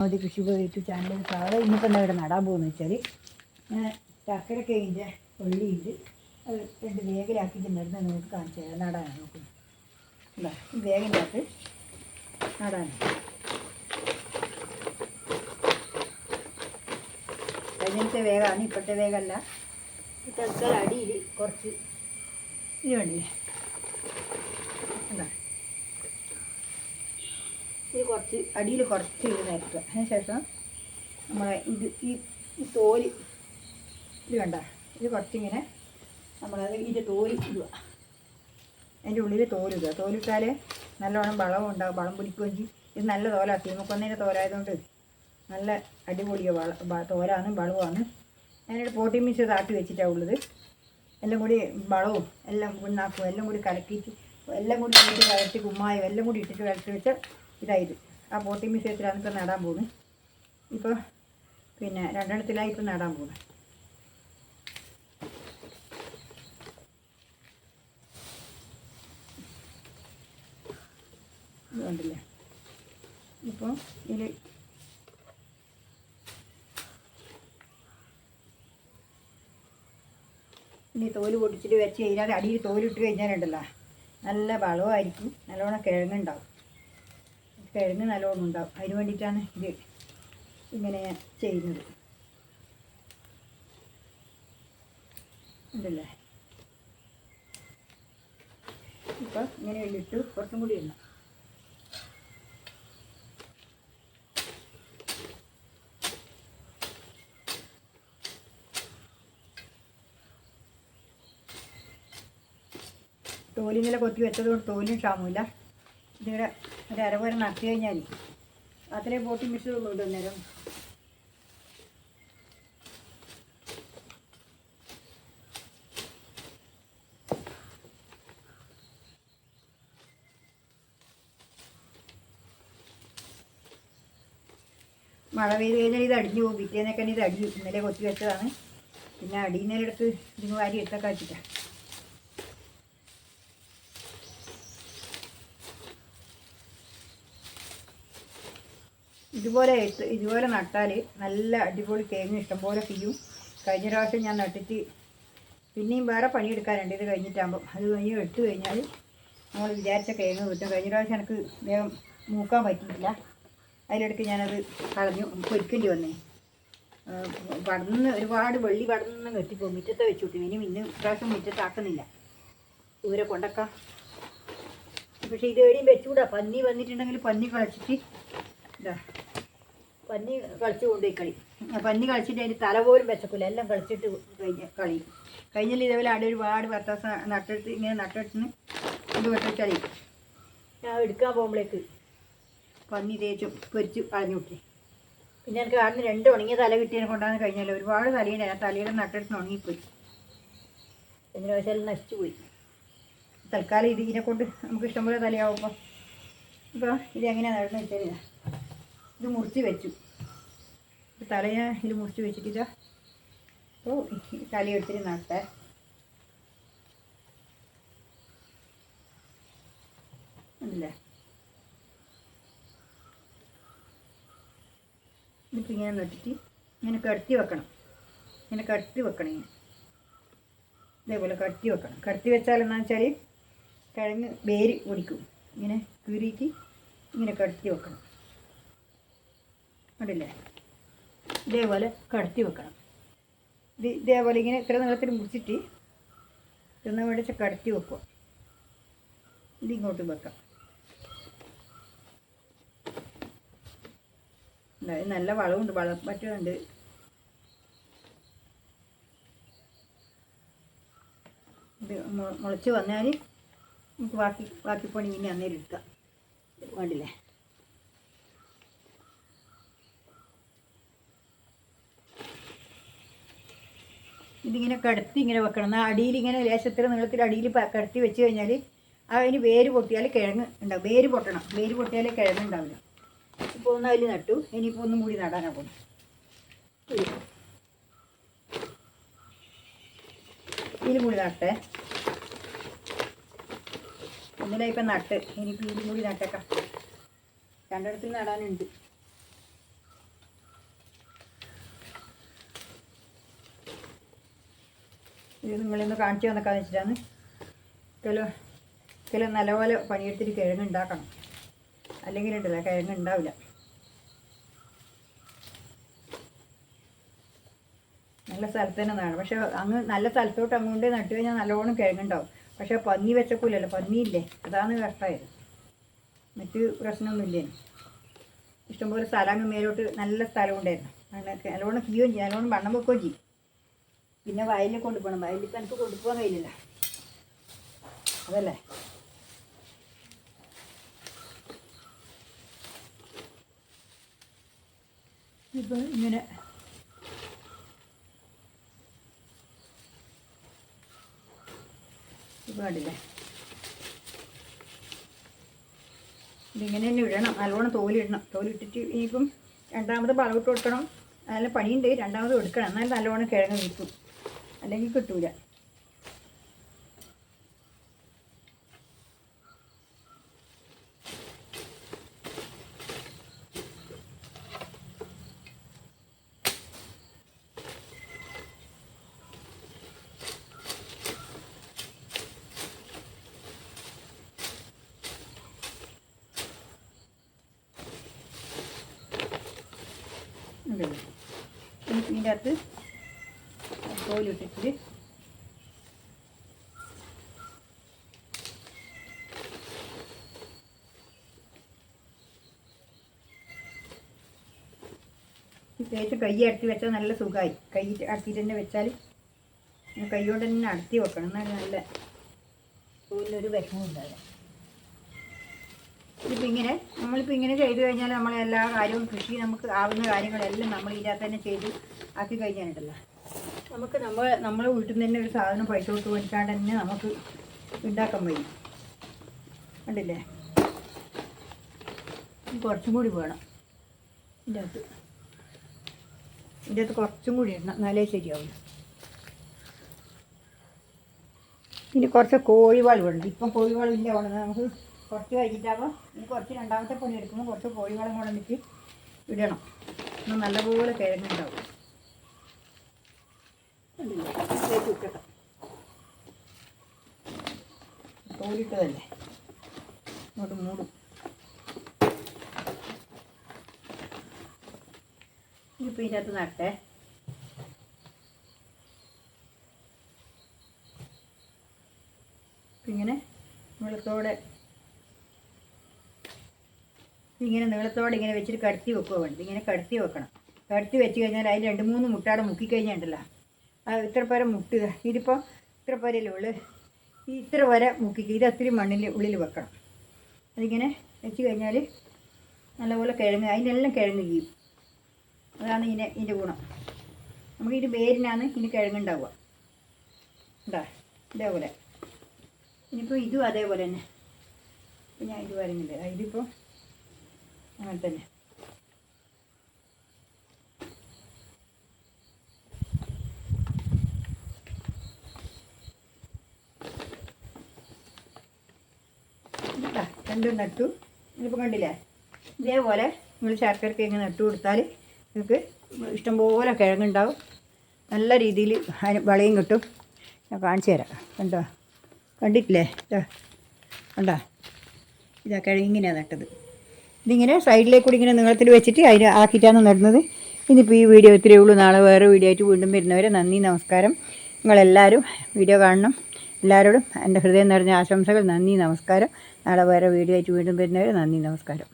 ഒരു കൃഷി പോയിട്ട് ചാനൽ സാറ് ഇന്നിപ്പോൾ എന്താ ഇവിടെ നടാൻ പോകുന്നത് വെച്ചാൽ ഞാൻ ചക്കര കേങ്ങിന്റെ ഉള്ളിയുണ്ട് അത് രണ്ട് വേഗലാക്കി മരുന്ന് നമുക്ക് കാണിച്ചു തരാം. നടാനാണ് നോക്കുന്നത്. എന്താ അകത്ത് നടാനാണ്. കഴിഞ്ഞത്തെ വേഗമാണ് ഇപ്പോഴത്തെ വേഗമല്ല ഇപ്പോഴത്തെ അടിയിൽ കുറച്ച് ഇത് വേണ്ടില്ലേ എന്താ ഇത് കുറച്ച് അടിയിൽ കുറച്ച് ഇത് നിരത്തുക അതിന് ശേഷം നമ്മളെ ഇത് ഈ ഈ തോൽ ഇത് കണ്ട ഇത് കുറച്ചിങ്ങനെ നമ്മളത് ഇതിന്റെ തോൽ ഇടുക. അതിന്റെ ഉള്ളിൽ തോലിടുക തോലിട്ടാൽ നല്ലോണം വളവും ഉണ്ടാകും വളം പിടിക്കുകയും ചെയ്യും. ഇത് നല്ല തോല തീമക്കൊന്നതിന്റെ തോലായതുകൊണ്ട് നല്ല അടിപൊളിയ വള തോലാണ് വളവുമാണ്. അതിനൊരു പോട്ടി മിക്സ് താട്ടി വെച്ചിട്ടാണ് ഉള്ളത്. എല്ലാം കൂടി വളവും എല്ലാം പിണ്ണാക്കും എല്ലാം കൂടി കലക്കിയിട്ട് എല്ലാം കൂടി ഇട്ടിട്ട് കലക്കി കുമ്മായും എല്ലാം കൂടി ഇട്ടിട്ട് കലർത്തി വെച്ച ഇതായത് ആ ബോട്ടിംഗ് മ്യൂസിയത്തിലാണ് ഇപ്പോൾ നേടാൻ പോകുന്നത് ഇപ്പോൾ പിന്നെ രണ്ടെണ്ണത്തിലായി ഇപ്പോൾ നേടാൻ പോകുന്നത് ഇത് കണ്ടില്ലേ? ഇപ്പോൾ ഇതിൽ ഇനി തോൽ പൊടിച്ചിട്ട് വെച്ച് കഴിഞ്ഞാൽ അടിയിൽ തോലിട്ട് കഴിഞ്ഞാലുണ്ടല്ലോ. നല്ല വളവായിരിക്കും നല്ലോണം കിഴങ്ങുണ്ടാവും. കിഴങ്ങ് നല്ലോണം ഉണ്ടാവും. അതിന് വേണ്ടിയിട്ടാണ് ഇത് ഇങ്ങനെ ചെയ്യുന്നത്. ഉണ്ടല്ലേ? ഇപ്പം ഇങ്ങനെ ഇട്ട് കുറച്ചും കൂടി ഇടണം. തോലിങ്ങനെ കൊത്തി വെച്ചത് കൊണ്ട് തോലിന് ക്ഷാമമില്ല. ഇതിവിടെ ഒരു അരപോലെ നട്ടി കഴിഞ്ഞാൽ അത്രയും പോട്ടി മിക്സ് ഉള്ളൂ അന്നേരം. മഴ പെയ്ത് കഴിഞ്ഞാൽ ഇത് അടിഞ്ഞു പോകും. പിറ്റേന്നൊക്കെ ഇത് അടി ഇന്നലെ കൊത്തി വെച്ചതാണ്. പിന്നെ അടിയുന്നതിലെടുത്ത് ഇതിന് വാരി എടുത്തൊക്കെ വെച്ചിട്ടാണ് ഇതുപോലെ ഇട്ട് ഇതുപോലെ നട്ടാൽ നല്ല അടിപൊളി തേങ്ങ ഇഷ്ടംപോലെ ചെയ്യും കഴിഞ്ഞ പ്രാവശ്യം ഞാൻ നട്ടിട്ട് പിന്നെയും വേറെ പണിയെടുക്കാനുണ്ട്. ഇത് കഴിഞ്ഞിട്ടാകുമ്പം. അത് കഴിഞ്ഞ് എടുത്തു കഴിഞ്ഞാൽ നമ്മൾ വിചാരിച്ച തേങ്ങ കിട്ടും. കഴിഞ്ഞ പ്രാവശ്യം എനിക്ക് വേഗം മൂക്കാൻ പറ്റിയില്ല അതിലിടയ്ക്ക് ഞാനത് കളഞ്ഞു. പൊരിക്കേണ്ടി വന്നേ. പടന്ന് ഒരുപാട് വെള്ളി പടന്ന് കെട്ടിപ്പോകും മുറ്റത്തെ വെച്ചു കിട്ടും ഇനി ഇന്ന് ഇപ്രാവശ്യം മുറ്റത്താക്കുന്നില്ല. ദൂരെ കൊണ്ടക്കാം. പക്ഷേ ഇത് എവിടെയും വെച്ചുകൂടാ പന്നി വന്നിട്ടുണ്ടെങ്കിൽ പന്നി കളിച്ചിട്ട് പന്നി കളിച്ചു കൊണ്ടുപോയി കളി. പന്നി കളിച്ചിട്ട് അതിന്റെ തല പോലും വെച്ചക്കില്ല എല്ലാം കളിച്ചിട്ട് കഴിഞ്ഞ കളി. കഴിഞ്ഞാൽ ഇതേപോലെ അവിടെ ഒരുപാട് പത്താസ നട്ടെടുത്ത് ഇങ്ങനെ നട്ടെടുത്തിന് ഇത് വെട്ടിച്ചളി ഞാൻ എടുക്കാൻ പോകുമ്പോഴേക്ക് പന്നി തേച്ചു പൊരിച്ച് കളഞ്ഞു വിട്ടി പിന്നെ എനിക്ക് കാണുന്ന രണ്ട് ഉണങ്ങിയ തല കിട്ടിയതിനെ കൊണ്ടാന്ന് കഴിഞ്ഞാൽ ഒരുപാട് തലയുണ്ട് ആ തലയുടെ നട്ടെടുത്ത് ഉണങ്ങിപ്പോയി. എന്തിനു വെച്ചാൽ നശിച്ചു പോയി. തൽക്കാലം ഇത് ഇതിനെ കൊണ്ട് നമുക്ക് ഇഷ്ടംപോലെ തലയാവുമ്പോൾ ഇപ്പോൾ ഇത് എങ്ങനെയാണ് നടന്നു വെച്ചാൽ ഇതാ. മുറിച്ച് വെച്ചു. തല ഞാൻ ഇത് മുറിച്ച് വെച്ചിട്ടില്ല അപ്പോൾ തല എടുത്തിട്ട് നട്ടേ അല്ലേ ഇതിപ്പോൾ ഇങ്ങനെ നട്ടിട്ട് ഇങ്ങനെ കടത്തി വെക്കണം. ഇങ്ങനെ കടത്തി വെക്കണം ഇങ്ങനെ. ഇതേപോലെ കടത്തി വെക്കണം. കടത്തി വെച്ചാൽ എന്താ വെച്ചാൽ കിഴങ്ങ് വേര് ഓടിക്കും ഇങ്ങനെ കീറിയിട്ട് ഇങ്ങനെ കടത്തി വെക്കണം. കണ്ടില്ലേ? ഇതേപോലെ കടത്തി വെക്കണം. ഇത് ഇതേപോലെ ഇങ്ങനെ ഇത്ര നീളത്തിൽ മുറിച്ചിട്ട് തിന്ന മേടിച്ച് കടത്തി വെക്കുക. ഇതിങ്ങോട്ട് വെക്കാം. നല്ല വളമുണ്ട് വളം പറ്റുന്നുണ്ട്. ഇത് മുളച്ച് വന്നാൽ നമുക്ക് ബാക്കി ബാക്കി പണി ഇനി അന്നേരം എടുക്കാം. വേണ്ടില്ലേ ഇതിങ്ങനെ കിടത്തി ഇങ്ങനെ വെക്കണം. എന്നാൽ അടിയിൽ ഇങ്ങനെ ലേശത്തിൽ നീളത്തിൽ അടിയിൽ കിടത്തി വെച്ച് കഴിഞ്ഞാൽ അതിന് വേര് പൊട്ടിയാൽ കിഴങ്ങ് ഉണ്ടാവും. വേര് പൊട്ടണം. വേര് പൊട്ടിയാലേ കിഴങ്ങ് ഉണ്ടാവില്ല. ഇപ്പോൾ ഒന്ന് അതിൽ നട്ടു. ഇനിയിപ്പോൾ ഒന്നും കൂടി നടാനാണ് പോകുന്നത് ഇതിലും കൂടി നട്ടേ. ഒന്നിലായിപ്പം നട്ട്. ഇനിയിപ്പോൾ ഇതിലും കൂടി നട്ടേക്കാം. രണ്ടിടത്തിൽ നടാനുണ്ട്. ഇത് നിങ്ങളിന്ന് കാണിച്ചു തന്നേക്കാന്ന് വെച്ചിട്ടാണ്. കിലോ കിലോ നല്ലപോലെ പണിയെടുത്തിട്ട് കിഴങ്ങ് ഉണ്ടാക്കണം. അല്ലെങ്കിൽ ഉണ്ടല്ല കിഴങ്ങ് ഉണ്ടാവില്ല. നല്ല സ്ഥലത്ത് തന്നെ നടാം. പക്ഷെ അങ്ങ് നല്ല സ്ഥലത്തോട്ട് അങ്ങോട്ട് നട്ടു കഴിഞ്ഞാൽ നല്ലോണം കിഴങ്ങുണ്ടാവും. പക്ഷേ പന്നി വെച്ചക്കൂലല്ലോ പന്നിയില്ലേ? അതാണ് കഷ്ടമായത് മറ്റ് പ്രശ്നമൊന്നുമില്ല? ഇഷ്ടംപോലെ സ്ഥലം അങ്ങ് മേലോട്ട് നല്ല സ്ഥലം ഉണ്ടായിരുന്നു. അങ്ങനെ നല്ലോണം കീയും ചെയ്യും നല്ലോണം വണ്ണം വെക്കുകയും ചെയ്യും. പിന്നെ വയലിൽ കൊണ്ടുപോകണം. വയലിൽ എനിക്ക് കൊണ്ടുപോകാൻ കഴിയില്ല. അതല്ലേ? ഇപ്പം ഇങ്ങനെ. ഇപ്പം കണ്ടില്ലേ? ഇതിങ്ങനെ തന്നെ ഇടണം. നല്ലോണം തോലിടണം. തോലിട്ടിട്ട് ഇനിയിപ്പം രണ്ടാമത് വളവിട്ട് കൊടുക്കണം. നല്ല പണിയുണ്ട്. രണ്ടാമത് എടുക്കണം എന്നാൽ നല്ലോണം കിഴങ്ങ് കിട്ടും. അല്ലെങ്കിൽ കിട്ടൂല. ഉണ്ടല്ലോ ഇതിന്റെ അകത്ത് തോലിട്ടിട്ട് തേച്ച് കൈ അടത്തി വെച്ചാൽ നല്ല സുഖമായി. കൈ അടത്തിയിട്ട് തന്നെ വെച്ചാൽ കൈ കൊണ്ട് തന്നെ അടത്തി വെക്കണം. എന്നാൽ നല്ല തോലിനൊരു വിഷമം ഉണ്ടാവില്ല ഇതിപ്പോൾ ഇങ്ങനെ നമ്മളിപ്പോൾ ഇങ്ങനെ ചെയ്തു കഴിഞ്ഞാൽ നമ്മളെ എല്ലാ കാര്യവും കൃഷി നമുക്ക് ആവുന്ന കാര്യങ്ങളെല്ലാം നമ്മൾ ഇതിനകത്ത് തന്നെ ചെയ്ത് ആക്കി കഴിഞ്ഞാലുണ്ടല്ലോ. നമുക്ക് നമ്മൾ നമ്മളെ വീട്ടിൽ നിന്ന് തന്നെ ഒരു സാധനം പൈസ കൊടുത്ത് മേടിക്കാണ്ട് തന്നെ നമുക്ക് ഉണ്ടാക്കാൻ കഴിയും കണ്ടില്ലേ? കുറച്ചും കൂടി വേണം. ഇതിന്റെ അകത്ത് ഇതിന്റെ അകത്ത് കുറച്ചും കൂടി ഇടണം. എന്നാലേ ശരിയാവും ഇനി കുറച്ച് കോഴിവാൾ വേണം. ഇപ്പം കോഴിവാളില്ല വേണം നമുക്ക് കുറച്ച് കഴിഞ്ഞിട്ടാകുമ്പോൾ ഇനി കുറച്ച് രണ്ടാമത്തെ പണി എടുക്കുമ്പോൾ കുറച്ച് കോഴിവളം എന്നിട്ട് ഇടണം. ഒന്ന് നല്ലപോലെ കിഴങ്ങുണ്ടാവും. തോലിട്ടതല്ലേ ഇങ്ങോട്ട് മൂടും. ഇനിയിപ്പോൾ ഇതിന്റെ അകത്ത് നട്ടേ ഇങ്ങനെ വെള്ളത്തോടെ ഇങ്ങനെ നീളത്തോടെ ഇങ്ങനെ വെച്ചിട്ട് കടത്തി വെക്കുക വേണ്ടത്. ഇങ്ങനെ കടത്തി വെക്കണം. കടത്തി വെച്ച് കഴിഞ്ഞാൽ അതിൽ രണ്ട് മൂന്ന് മുട്ടാടെ മുക്കിക്കഴിഞ്ഞിട്ടുണ്ടല്ലോ ഇത്ര പേരെ മുട്ടുക ഇതിപ്പോൾ ഇത്ര പേരല്ലേ ഉള്ളു. ഇത്ര വരെ മുക്കിക്കുക ഇത് അത്തിരി മണ്ണിൽ ഉള്ളിൽ വെക്കണം. അതിങ്ങനെ വെച്ച് കഴിഞ്ഞാൽ നല്ലപോലെ കിഴങ്ങ് എല്ലാം കിഴങ്ങ് ചെയ്യും. അതാണ് ഇതിനെ ഇതിന്റെ ഗുണം. നമുക്ക് ഇത് വേരിനാണ് ഇതിന് കിഴങ്ങുണ്ടാവുക. ഉണ്ടാ ഇതേപോലെ. ഇനിയിപ്പോൾ ഇതും അതേപോലെ തന്നെ. ഞാൻ ഇത് പറയുന്നില്ല ഇതിപ്പോൾ അങ്ങനെ തന്നെ. രണ്ടും നട്ടു. ഇതിപ്പോൾ കണ്ടില്ലേ? ഇതേപോലെ നിങ്ങൾ ശർക്കരക്ക് ഇങ്ങനെ നട്ടു കൊടുത്താൽ നിങ്ങൾക്ക് ഇഷ്ടംപോലെ കിഴങ്ങുണ്ടാവും. നല്ല രീതിയിൽ അതിന് വളയും കിട്ടും. ഞാൻ കാണിച്ചു തരാം. കണ്ടോ? കണ്ടിട്ടില്ലേ? കണ്ടോ? ഇതാ കിഴങ്ങിങ്ങനെയാണ് നട്ടത്. ഇതിങ്ങനെ സൈഡിലേക്ക് കൂടി ഇങ്ങനെ നീളത്തിൽ വെച്ചിട്ട് അതിന് ആക്കിയിട്ടാണ് നടുന്നത്. ഇനിയിപ്പോൾ ഈ വീഡിയോ ഇത്രയേ ഉള്ളൂ. നാളെ വേറെ വീഡിയോ ആയിട്ട് വീണ്ടും വരുന്നവരെ നന്ദി നമസ്കാരം. നിങ്ങളെല്ലാവരും വീഡിയോ കാണണം. എല്ലാവരോടും എന്റെ ഹൃദയം നിറഞ്ഞ ആശംസകൾ. നന്ദി നമസ്കാരം. നാളെ വേറെ വീഡിയോ ആയിട്ട് വീണ്ടും വരുന്നവരെ നന്ദി നമസ്കാരം.